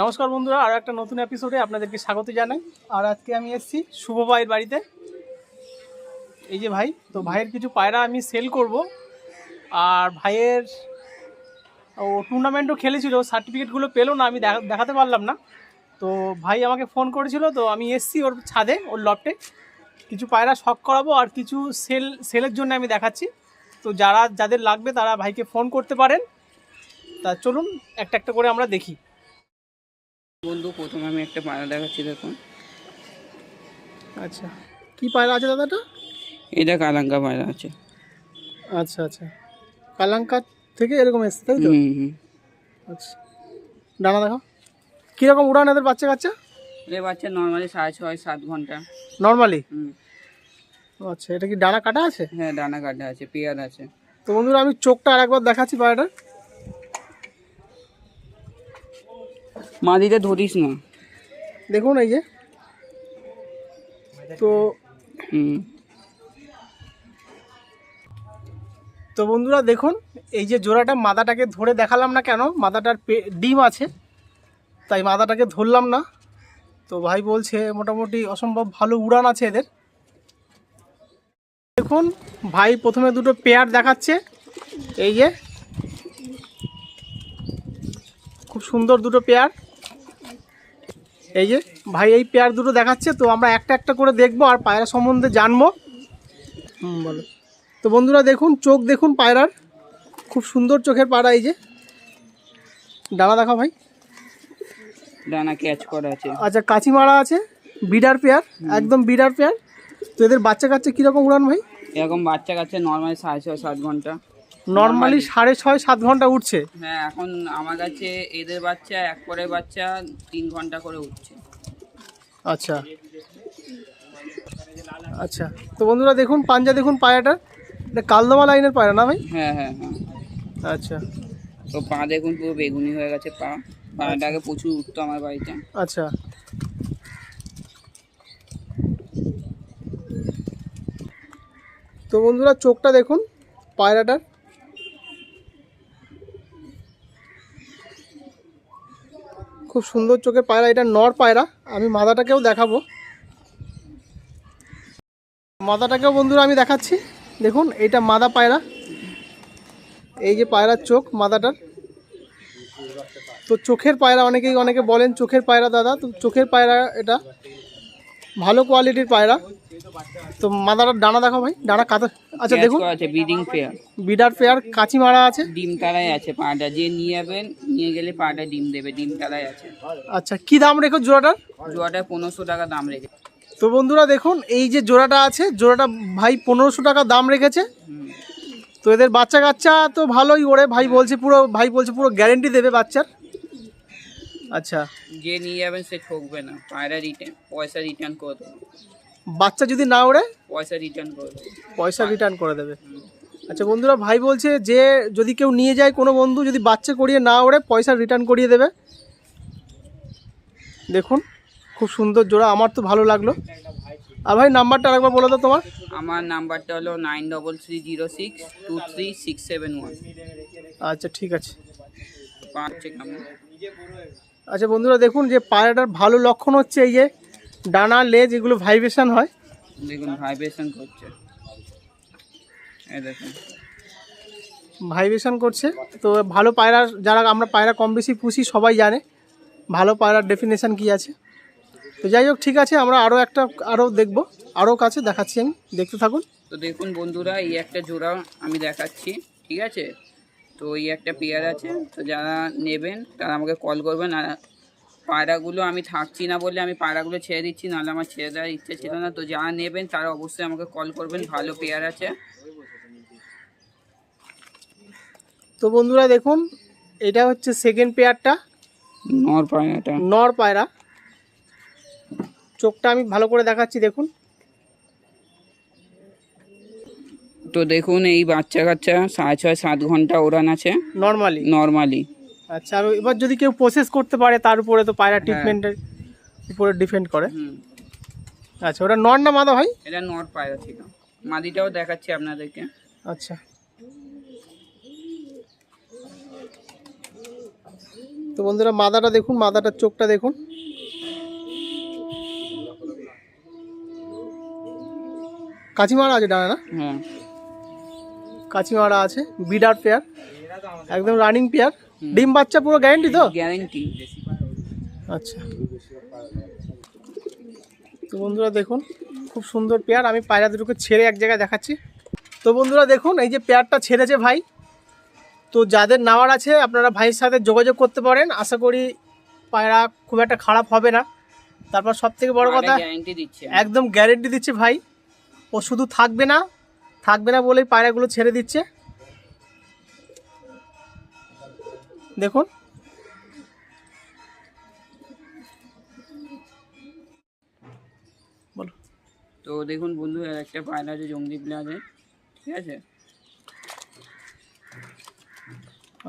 নমস্কার বন্ধুরা, আর একটা নতুন এপিসোডে আপনাদেরকে স্বাগত জানাই। আর আজকে আমি এসেছি শুভ ভাইয়ের বাড়িতে। এই যে ভাই, তো ভাইয়ের কিছু পায়রা আমি সেল করব। আর ভাইয়ের ও টুর্নামেন্টও খেলেছিল সার্টিফিকেটগুলো পেল না, আমি দেখাতে পারলাম না। তো ভাই আমাকে ফোন করেছিল, তো আমি এসছি ওর ছাদে, ওর লফটে কিছু পায়রা শখ করাবো আর কিছু সেল সেলের জন্য আমি দেখাচ্ছি। তো যারা যাদের লাগবে তারা ভাইকে ফোন করতে পারেন। তা চলুন একটা একটা করে আমরা দেখি। বন্ধু প্রথমে আমি একটা পায়রা দেখাচ্ছি দেখুন। আচ্ছা। কি পায়রা আছে দাদাটা? এটা কালাঙ্কা পায়রা আছে। আচ্ছা আচ্ছা। কালাঙ্কা থেকে এরকম এসছে তাই তো? আচ্ছা। ডানা দেখো কীরকম উড়ান এদের বাচ্চা কাচ্চা? এর বাচ্চা নর্মালি সাড়ে ছয় সাত ঘণ্টা। নর্মালি আচ্ছা এটা কি ডানা কাটা আছে? হ্যাঁ ডানা কাটা আছে পেয়ার আছে। তো বন্ধুরা আমি চোখটা আরেকবার দেখাচ্ছি পায়রাটার। মাদিটা ধরিস না। দেখুন এই যে। তো তো বন্ধুরা দেখুন এই যে জোড়াটা মাদাটাকে ধরে দেখালাম না কেন মাদাটার পে- ডিম আছে তাই মাদাটাকে ধরলাম না। তো ভাই বলছে মোটামুটি অসম্ভব ভালো উড়ান আছে এদের। দেখুন ভাই প্রথমে দুটো পেয়ার দেখাচ্ছে এই যে। খুব সুন্দর দুটো পেয়ার। এই যে ভাই এই পেয়ার দুটো দেখাচ্ছে তো আমরা একটা একটা করে দেখব আর পায়রা সম্বন্ধে জানব। হুম বলো। তো বন্ধুরা দেখুন চোখ দেখুন পায়রার। খুব সুন্দর চোখের পায়রা এই যে। ডানা দেখা ভাই। ডানা ক্যাচ করা আছে। আচ্ছা কাঁচি মারা আছে বিডার পেয়ার একদম বিডার পেয়ার। তো এদের বাচ্চা কাচ্চা কীরকম উড়ান ভাই? এরকম বাচ্চা কাচ্চা নর্মাল সাড়ে ছয় সাত ঘণ্টা। নর্মালি সাড়ে ছয় সাত ঘণ্টা উঠছে। হ্যাঁ এখন আমার কাছে এদের বাচ্চা এক পরের বাচ্চা তিন ঘণ্টা করে উঠছে। আচ্ছা। আচ্ছা। তো বন্ধুরা দেখুন পাঞ্জা দেখুন পায়রাটা এটা কালদমা লাইনের পায়রা না ভাই? হ্যাঁ হ্যাঁ হ্যাঁ। আচ্ছা। তো পা দেখুন পুরো বেগুনি হয়ে গেছে পা। পাটাকে প্রচুর উঠতো আমার বাড়িতে। আচ্ছা। তো বন্ধুরা চোখটা দেখুন পায়রাটার। খুব সুন্দর চোখের পায়রা, এটা নর পায়রা। আমি মাদাটাকেও দেখাবো। মাদাটাকেও বন্ধুরা আমি দেখাচ্ছি। দেখুন, এটা মাদা পায়রা। এই যে পায়রার চোখ, মাদাটার। তো চোখের পায়রা, অনেকেই, অনেকে বলেন চোখের পায়রা দাদা। তো চোখের পায়রা এটা। ভালো কোয়ালিটির পায়রা। তো মাদাটার ডানা দেখো ভাই ডানা কাতা আচ্ছা দেখুন। আছে ব্রিডিং পেয়ার বিডার পেয়ার কাঁচি মারা আছে। ডিম তারাই আছে পাটা যে নিয়ে যাবেন নিয়ে গেলে পাটা ডিম দেবে ডিম তারাই আছে। আচ্ছা কি দাম রেখো জোড়াটার? জোয়াটা পনেরোশো টাকা দাম রেখে তো বন্ধুরা দেখুন এই যে জোড়াটা আছে জোড়াটা ভাই পনেরোশো টাকা দাম রেখেছে। তো এদের বাচ্চা কাচ্চা তো ভালোই ওড়ে ভাই বলছে পুরো ভাই বলছে পুরো গ্যারেন্টি দেবে বাচ্চার। আচ্ছা। যে নিয়ে যাবেন সে ঠকবে না। পায়রা রিটার্ন পয়সা রিটার্ন করে দেবে। বাচ্চা যদি না ওড়ে পয়সা রিটার্ন করে দেবে। পয়সা রিটার্ন করে দেবে। আচ্ছা বন্ধুরা ভাই বলছে যে যদি কেউ নিয়ে যায় কোনো বন্ধু যদি বাচ্চা করিয়ে না ওড়ে পয়সা রিটার্ন করিয়ে দেবে। দেখুন খুব সুন্দর জোড়া আমার তো ভালো লাগল। আর ভাই নাম্বারটা আরেকবার বলো তো তোমার। আমার নাম্বারটা হলো nine double three zero six two three six seven one আচ্ছা ঠিক আছে। পাঁচ কেমন আচ্ছা বন্ধুরা দেখুন যে পায়রাটার ভালো লক্ষণ হচ্ছে এই যে ডানা লেজ এগুলো ভাইব্রেশন হয়। দেখুন ভাইব্রেশন করছে। এই দেখুন। ভাইব্রেশন করছে। তো ভালো পায়রা যারা আমরা পায়রা কম বেশি পুষি সবাই জানে ভালো পায়রার ডেফিনেশন কি আছে। তো যাই হোক ঠিক আছে আমরা আরও একটা আরও দেখব আরও কাছে দেখাচ্ছি আমি। দেখতে থাকুন। তো দেখুন বন্ধুরা এই একটা জোড়া আমি দেখাচ্ছি ঠিক আছে? তো এই একটা পেয়ার আছে তো যারা নেবেন তারা আমাকে কল করবেন। আর পায়রাগুলো আমি থাকছি না বলে আমি পায়রাগুলো ছেড়ে দিচ্ছি নাহলে আমার ছেড়ে দেওয়ার ইচ্ছে ছিল না। তো যারা নেবেন তারা অবশ্যই আমাকে কল করবেন ভালো পেয়ার আছে। তো বন্ধুরা দেখুন এটা হচ্ছে সেকেন্ড পেয়ারটা। নর পায়রাটা। নর পায়রা। চোখটা আমি ভালো করে দেখাচ্ছি দেখুন। তো দেখুন এই বাচ্চা কাচ্চা সাড়ে ছয় সাত ঘণ্টা ওড়ান আছে। নর্মালি নর্মালি আচ্ছা আর এবার যদি কেউ প্রসেস করতে পারে তার উপরে তো পায়রা ট্রিটমেন্টের উপরে ডিপেন্ড করে। আচ্ছা ওটা নর না মাদা ভাই? এটা নর পায়রা ছিল। মাদিটাও দেখাচ্ছি আপনাদেরকে। আচ্ছা। তো বন্ধুরা মাদাটা দেখুন মাদাটার চোখটা দেখুন। কাচিমারা আছে ডানা না? হ্যাঁ। কাচিমারা আছে বিডার পেয়ার একদম রানিং পেয়ার ডিম বাচ্চা পুরো গ্যারেন্টি তো? গ্যারেন্টি আচ্ছা। তো বন্ধুরা দেখুন খুব সুন্দর পেয়ার আমি পায়রা দুটোকে ছেড়ে এক জায়গায় দেখাচ্ছি। তো বন্ধুরা দেখুন এই যে পেয়ারটা ছেড়েছে ভাই। তো যাদের নেওয়ার আছে আপনারা ভাইয়ের সাথে যোগাযোগ করতে পারেন। আশা করি পায়রা খুব একটা খারাপ হবে না। তারপর সব থেকে বড় কথা একদম গ্যারেন্টি দিচ্ছে ভাই। ও শুধু থাকবে না থাকবে না বলেই পায়রাগুলো ছেড়ে দিচ্ছে। দেখুন। বলো। তো দেখুন বন্ধু একটা পায়রা আছে জঙ্গলি প্লেয়ারে ঠিক আছে?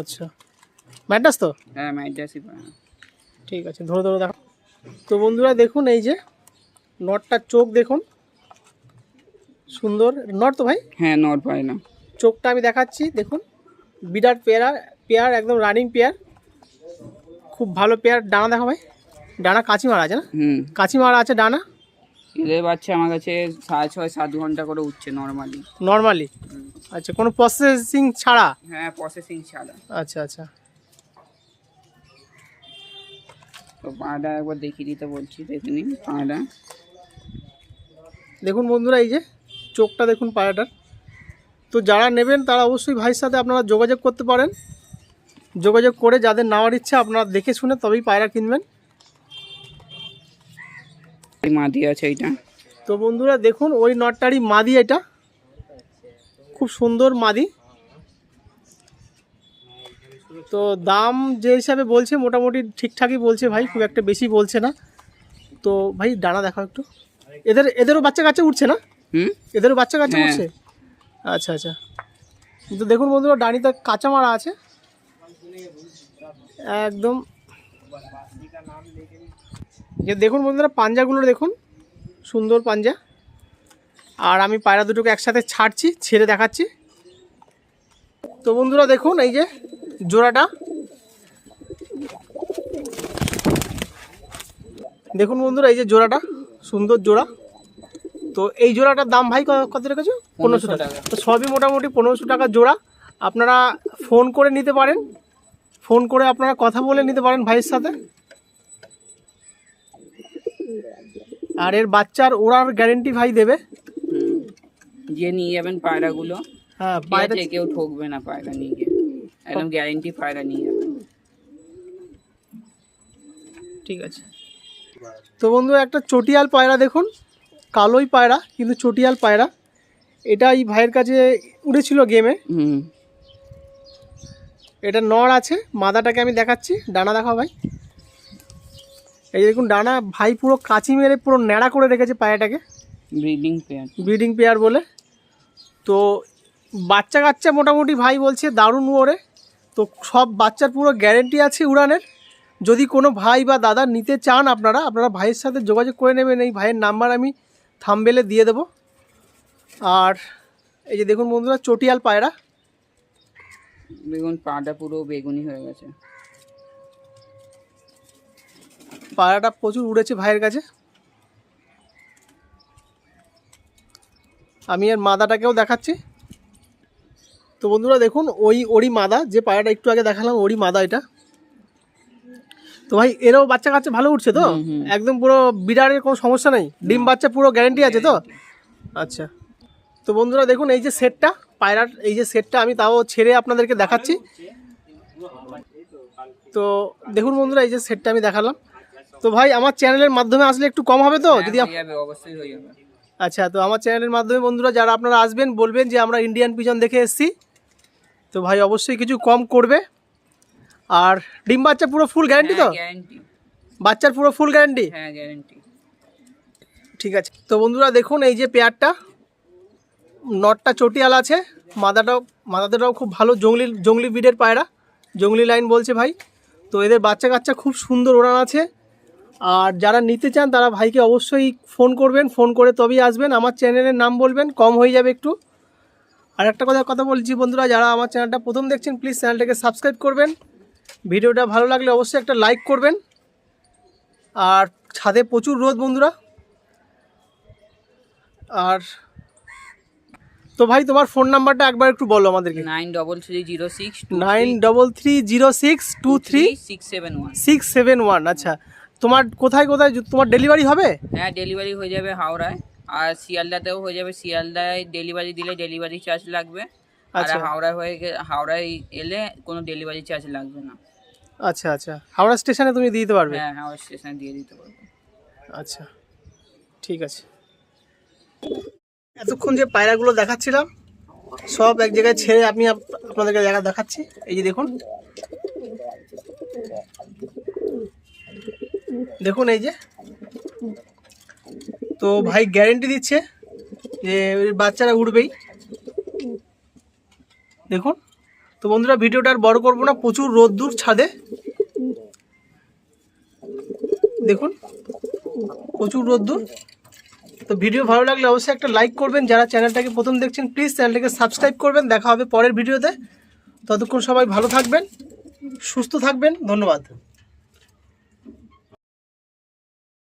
আচ্ছা। ম্যাডাস তো? হ্যাঁ মাইটাসি পায়রা। ঠিক আছে ধরে ধরে দেখো। তো বন্ধুরা দেখুন এই যে নটটার চোখ দেখুন। সুন্দর। নট তো ভাই? হ্যাঁ নট না। চোখটা আমি দেখাচ্ছি দেখুন। বিরাট পেয়ার পেয়ার একদম রানিং পেয়ার খুব ভালো পেয়ার ডানা দেখো ভাই। ডানা কাঁচি মারা আছে না? হুম। কাঁচি মারা আছে ডানা? বাচ্চা আমার কাছে সাড়ে ছয় সাত ঘণ্টা করে উঠছে নর্মালি নর্মালি আচ্ছা কোনো প্রসেসিং ছাড়া? হ্যাঁ প্রসেসিং ছাড়া। আচ্ছা আচ্ছা। তো একবার দেখিয়ে দিতে বলছি দেখে নিন দেখুন বন্ধুরা এই যে চোখটা দেখুন পায়রাটার তো যারা নেবেন তারা অবশ্যই ভাইয়ের সাথে আপনারা যোগাযোগ করতে পারেন। যোগাযোগ করে যাদের নেওয়ার ইচ্ছা আপনারা দেখে শুনে তবেই পায়রা কিনবেন। মাদি আছে এইটা। তো বন্ধুরা দেখুন ওই নটটারই মাদি এটা। খুব সুন্দর মাদি। তো দাম যে হিসাবে বলছে মোটামুটি ঠিকঠাকই বলছে ভাই খুব একটা বেশি বলছে না। তো ভাই ডানা দেখাও একটু। এদের এদেরও বাচ্চা কাচ্চা উঠছে না? হুম? এদেরও বাচ্চা কাচ্চা হ্যাঁ। উঠছে আচ্ছা আচ্ছা। তো দেখুন বন্ধুরা ডানিটা কাঁচা মারা আছে। একদম। যে দেখুন বন্ধুরা পাঞ্জাগুলো দেখুন। সুন্দর পাঞ্জা। আর আমি পায়রা দুটোকে একসাথে ছাড়ছি ছেড়ে দেখাচ্ছি। তো বন্ধুরা দেখুন এই যে জোড়াটা। দেখুন বন্ধুরা এই যে জোড়াটা সুন্দর জোড়া। তো এই জোড়াটার দাম ভাই কত রেখেছো? পনেরোশো টাকা। তো সবই মোটামুটি পনেরোশো টাকা জোড়া। আপনারা ফোন করে নিতে পারেন। ফোন করে আপনারা কথা বলে নিতে পারেন ভাইয়ের সাথে। আর এর বাচ্চার ওড়ার গ্যারেন্টি ভাই দেবে। যে নিয়ে যাবেন পায়রাগুলো। হ্যাঁ পায়রা কেউ ঠকবে না পায়রা নিয়ে গিয়ে। একদম গ্যারেন্টি পায়রা নিয়ে যাবেন ঠিক আছে। তো বন্ধু একটা চটিয়াল পায়রা দেখুন। কালোই পায়রা কিন্তু চটিয়াল পায়রা। এটা এই ভাইয়ের কাছে উড়েছিল গেমে হুম। এটা নর আছে মাদাটাকে আমি দেখাচ্ছি। ডানা দেখাও ভাই। এই দেখুন ডানা ভাই পুরো কাঁচি মেরে পুরো ন্যাড়া করে রেখেছে পায়রাটাকে। ব্রিডিং পেয়ার ব্রিডিং পেয়ার বলে। তো বাচ্চা কাচ্চা মোটামুটি ভাই বলছে দারুণ ওরে। তো সব বাচ্চার পুরো গ্যারেন্টি আছে উড়ানের। যদি কোনো ভাই বা দাদা নিতে চান আপনারা আপনারা ভাইয়ের সাথে যোগাযোগ করে নেবেন। এই ভাইয়ের নাম্বার আমি থামবেলে দিয়ে দেবো। আর এই যে দেখুন বন্ধুরা চটিয়াল পায়রা। দেখুন পাটা পুরো বেগুনি হয়ে গেছে। পায়রাটা প্রচুর উড়েছে ভাইয়ের কাছে। আমি এর মাদাটাকেও দেখাচ্ছি। তো বন্ধুরা দেখুন ওই ওরই মাদা যে পায়রাটা একটু আগে দেখালাম ওরই মাদা এটা। তো ভাই এরও বাচ্চা কাচ্চা ভালো উঠছে তো। একদম পুরো বিড়ারের কোনো সমস্যা নেই? ডিম বাচ্চা পুরো গ্যারেন্টি আছে তো? আচ্ছা। তো বন্ধুরা দেখুন এই যে সেটটা পায়রার এই যে সেটটা আমি তাও ছেড়ে আপনাদেরকে দেখাচ্ছি। তো দেখুন বন্ধুরা এই যে সেটটা আমি দেখালাম। তো ভাই আমার চ্যানেলের মাধ্যমে আসলে একটু কম হবে তো? যদি হয়ে যাবে আচ্ছা তো আমার চ্যানেলের মাধ্যমে বন্ধুরা যারা আপনারা আসবেন বলবেন যে আমরা ইন্ডিয়ান পিজন দেখে এসেছি। তো ভাই অবশ্যই কিছু কম করবে। আর ডিম বাচ্চা পুরো ফুল গ্যারেন্টি তো? গ্যারেন্টি বাচ্চার পুরো ফুল গ্যারান্টি হ্যাঁ গ্যারেন্টি ঠিক আছে। তো বন্ধুরা দেখুন এই যে পেয়ারটা নটটা চটিয়াল আছে মাদাটাও মাদাটাও খুব ভালো জঙ্গলি জঙ্গলি বিডের পায়রা জঙ্গলি লাইন বলছে ভাই। তো এদের বাচ্চা কাচ্চা খুব সুন্দর ওড়ান আছে। আর যারা নিতে চান তারা ভাইকে অবশ্যই ফোন করবেন ফোন করে তবেই আসবেন। আমার চ্যানেলের নাম বলবেন কম হয়ে যাবে একটু। আর একটা কথা কথা বলছি বন্ধুরা যারা আমার চ্যানেলটা প্রথম দেখছেন প্লিজ চ্যানেলটাকে সাবস্ক্রাইব করবেন। ভিডিওটা ভালো লাগলে অবশ্যই একটা লাইক করবেন। আর ছাদে প্রচুর রোদ বন্ধুরা। আর তো ভাই তোমার ফোন নাম্বারটা একবার একটু বলো আমাদেরকে। Nine double three zero six nine double three zero six two three six seven one. Six seven one আচ্ছা। তোমার কোথায় কোথায় তোমার ডেলিভারি হবে? হ্যাঁ ডেলিভারি হয়ে যাবে হাওড়ায়। আর শিয়ালদাতেও হয়ে যাবে। শিয়ালদায় ডেলিভারি দিলে ডেলিভারি চার্জ লাগবে। আর আচ্ছা। হাওড়ায় হয়ে গে- হাওড়ায় এলে কোনো ডেলিভারি চার্জ লাগবে না। আচ্ছা আচ্ছা। হাওড়া স্টেশনে তুমি দিয়ে দিতে পারবে? হ্যাঁ হাওড়া স্টেশনে দিয়ে দিতে পারবে। আচ্ছা ঠিক আছে। এতক্ষণ যে পায়রাগুলো দেখাচ্ছিলাম সব এক জায়গায় ছেড়ে আমি আপ- আপনাদেরকে জায়গা দেখাচ্ছি। এই যে দেখুন। দেখুন এই যে। তো ভাই গ্যারেন্টি দিচ্ছে যে বাচ্চারা উঠবেই। দেখুন। তো বন্ধুরা, ভিডিওটা আর বড় করব না, প্রচুর রোদ্দুর ছাদে। দেখুন, প্রচুর রোদ্দুর। তো ভিডিও ভালো লাগলে অবশ্যই একটা লাইক করবেন। যারা চ্যানেলটাকে প্রথম দেখছেন প্লিজ চ্যানেলটাকে সাবস্ক্রাইব করবেন। দেখা হবে পরের ভিডিওতে। ততক্ষণ সবাই ভালো থাকবেন, সুস্থ থাকবেন। ধন্যবাদ।